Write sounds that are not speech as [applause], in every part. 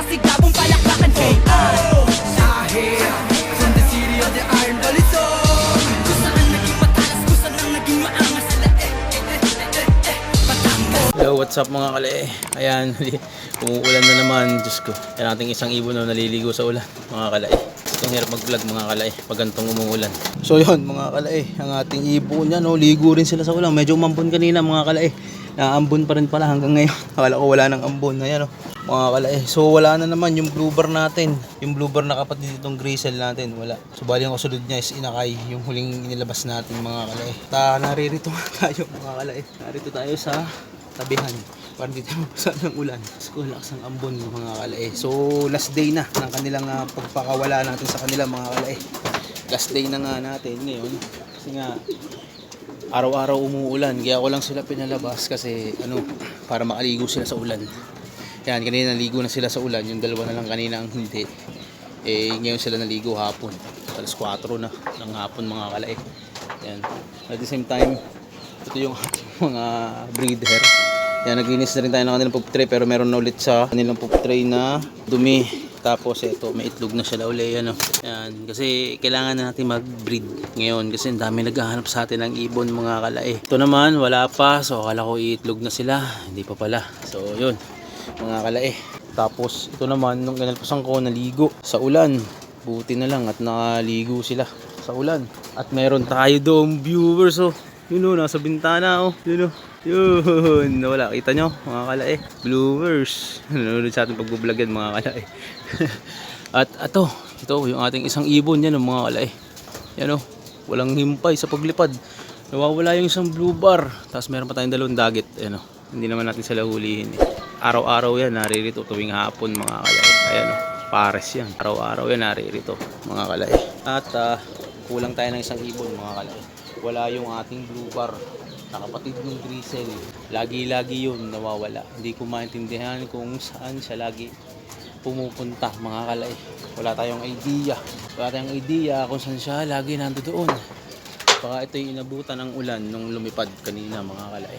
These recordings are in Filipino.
masigabong palakpakan KR Dahil From the city of the iron balisong Kung saan naging matalas, kung saan ang naging maangas sila eh, eh, eh, eh, eh, Batangas Hello, what's up mga kale? Ayan, [laughs] umuulan na naman. Diyos ko. Yan ating isang ibon na naliligo sa ulan, mga kalae. Itong hirap mag-vlog mga kalae pag gantong umuulan. So yun mga kalae, ang ating ibon yan, no, ligo rin sila sa ulan. Medyo umambon kanina mga kalae. Naambon pa rin pala hanggang ngayon. [laughs] Akala ko wala nang ambon. Ayan, no, mga kalae. So wala na naman yung blue bar natin. Yung blue bar na kapatid itong grizzle natin. Wala. So bali ang kasunod niya is inakay. Yung huling inilabas natin mga kalae. Ta, naririto nga [laughs] tayo mga kalae. Narito tayo sa tabihan para hindi tayo ng ulan. Sko, lakas ng ambon mga kalae. So, last day na ng kanilang ah, pagpakawala natin sa kanila mga kalae. Last day na nga natin ngayon. Kasi nga, araw-araw umuulan. Kaya ako lang sila pinalabas kasi ano, para makaligo sila sa ulan. Yan, kanina naligo na sila sa ulan. Yung dalawa na lang kanina ang hindi. Eh, ngayon sila naligo hapon. Alas 4 na ng hapon mga kalae. Yan. At the same time, ito yung ating mga breeder. Yan, naglinis na rin tayo ng kanilang poop tray pero meron na ulit sa kanilang poop tray na dumi. Tapos ito, may itlog na siya uli. Ano. Yan, kasi kailangan na natin mag-breed ngayon kasi ang dami naghahanap sa atin ng ibon mga kalae. Ito naman, wala pa. So, akala ko iitlog na sila. Hindi pa pala. So, yun, mga kalae. Tapos, ito naman, nung kinalpasan ko, naligo sa ulan. Buti na lang at nakaligo sila sa ulan. At meron tayo doong viewers, oh. Yun o, nasa bintana oh. Yun o. Yun. Wala. Kita nyo, mga kalae. Bloomers. [laughs] Nanonood sa ating pagbablog yan, mga kalae. [laughs] At ato, ito, yung ating isang ibon yan, oh, mga kalae. Yan o. Walang himpay sa paglipad. Nawawala yung isang blue bar. Tapos meron pa tayong dalawang dagit. Ayan o. Hindi naman natin sila hulihin eh. Araw-araw yan, naririto tuwing hapon, mga kalae. Ayan o. Pares yan. Araw-araw yan, naririto, mga kalae. At ah, kulang tayo ng isang ibon, mga kalae wala yung ating blue bar na kapatid ng grizzle. Lagi-lagi yun nawawala. Hindi ko maintindihan kung saan siya lagi pumupunta mga kalay. Wala tayong idea. Wala tayong idea kung saan siya lagi nandoon. Baka ito yung inabutan ng ulan nung lumipad kanina mga kalay.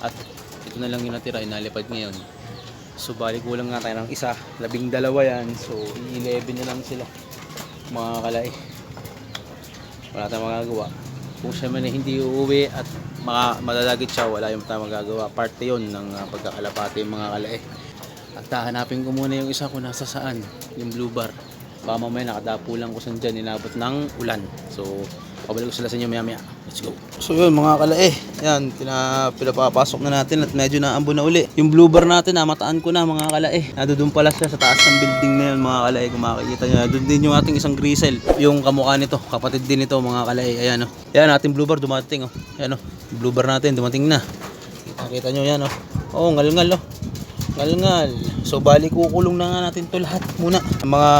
At ito na lang yung natira, inalipad ngayon. So bali kulang nga tayo ng isa. Labing dalawa yan. So 11 na lang sila mga kalay. Wala tayong magagawa kung siya man hindi uuwi at maka, madadagit siya, wala yung tayong magagawa. Parte yon ng uh, pagkakalapate yung mga kalae. At hahanapin ko muna yung isa kung nasa saan, yung blue bar. Baka mamaya nakadapo lang ko saan dyan, inabot ng ulan. So, pabalik ko sila sa inyo maya maya. Let's go. So yun mga kalae, yan, pina, pinapapasok na natin at medyo naambo na uli. Yung blue bar natin, namataan ko na mga kalae. Nandun pala siya sa taas ng building na yun mga kalae, kung makikita nyo. Doon din yung ating isang grizzle, yung kamukha nito, kapatid din ito mga kalae. Ayan o. Yan, ating blue bar dumating o. Ayan o, blue bar natin dumating na. Kita nyo yan o. Oo, ngal-ngal o. Ngal-ngal. So bali kukulong na nga natin to lahat muna. Mga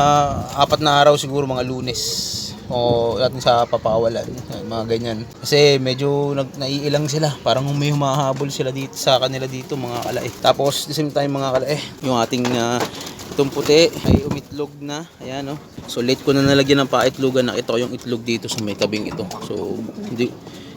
apat na araw siguro mga lunes o natin sa papawalan mga ganyan. Kasi medyo nag naiilang sila. Parang may humahabol sila dito sa kanila dito mga kalae. Tapos the same time mga kalae yung ating ah, itong puti ay umitlog na. Ayan no so late ko na nalagyan ng paitlogan. Na ito yung itlog dito sa may tabing ito. So hindi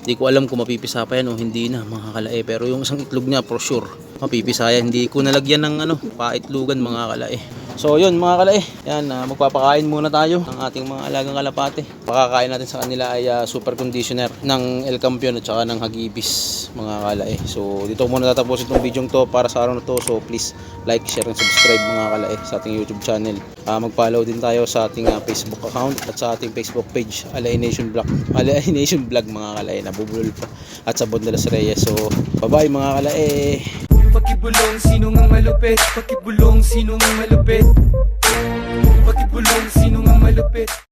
hindi ko alam kung mapipisa pa yan o hindi na mga kalae. Pero yung isang itlog niya for sure mapipisa yan. Hindi ko nalagyan ng ano paitlogan mga kalae So yun mga kalae, yan ah, magpapakain muna tayo ng ating mga alagang kalapate. Pakakain natin sa kanila ay ah, super conditioner ng El Campeon at saka ng Hagibis mga kalae. So dito muna tatapusin itong video to para sa araw na to. So please like, share, and subscribe mga kalae sa ating YouTube channel. Ah, mag-follow din tayo sa ating ah, Facebook account at sa ating Facebook page Alay Nation Vlog. [laughs] Alay Nation Vlog mga kalae, nabubulol pa. At sa Bondalas Reyes. So bye bye mga kalae. Pakibulong sino nga malupit? Pakibulong sino nga malupit? Pakibulong sino nga malupit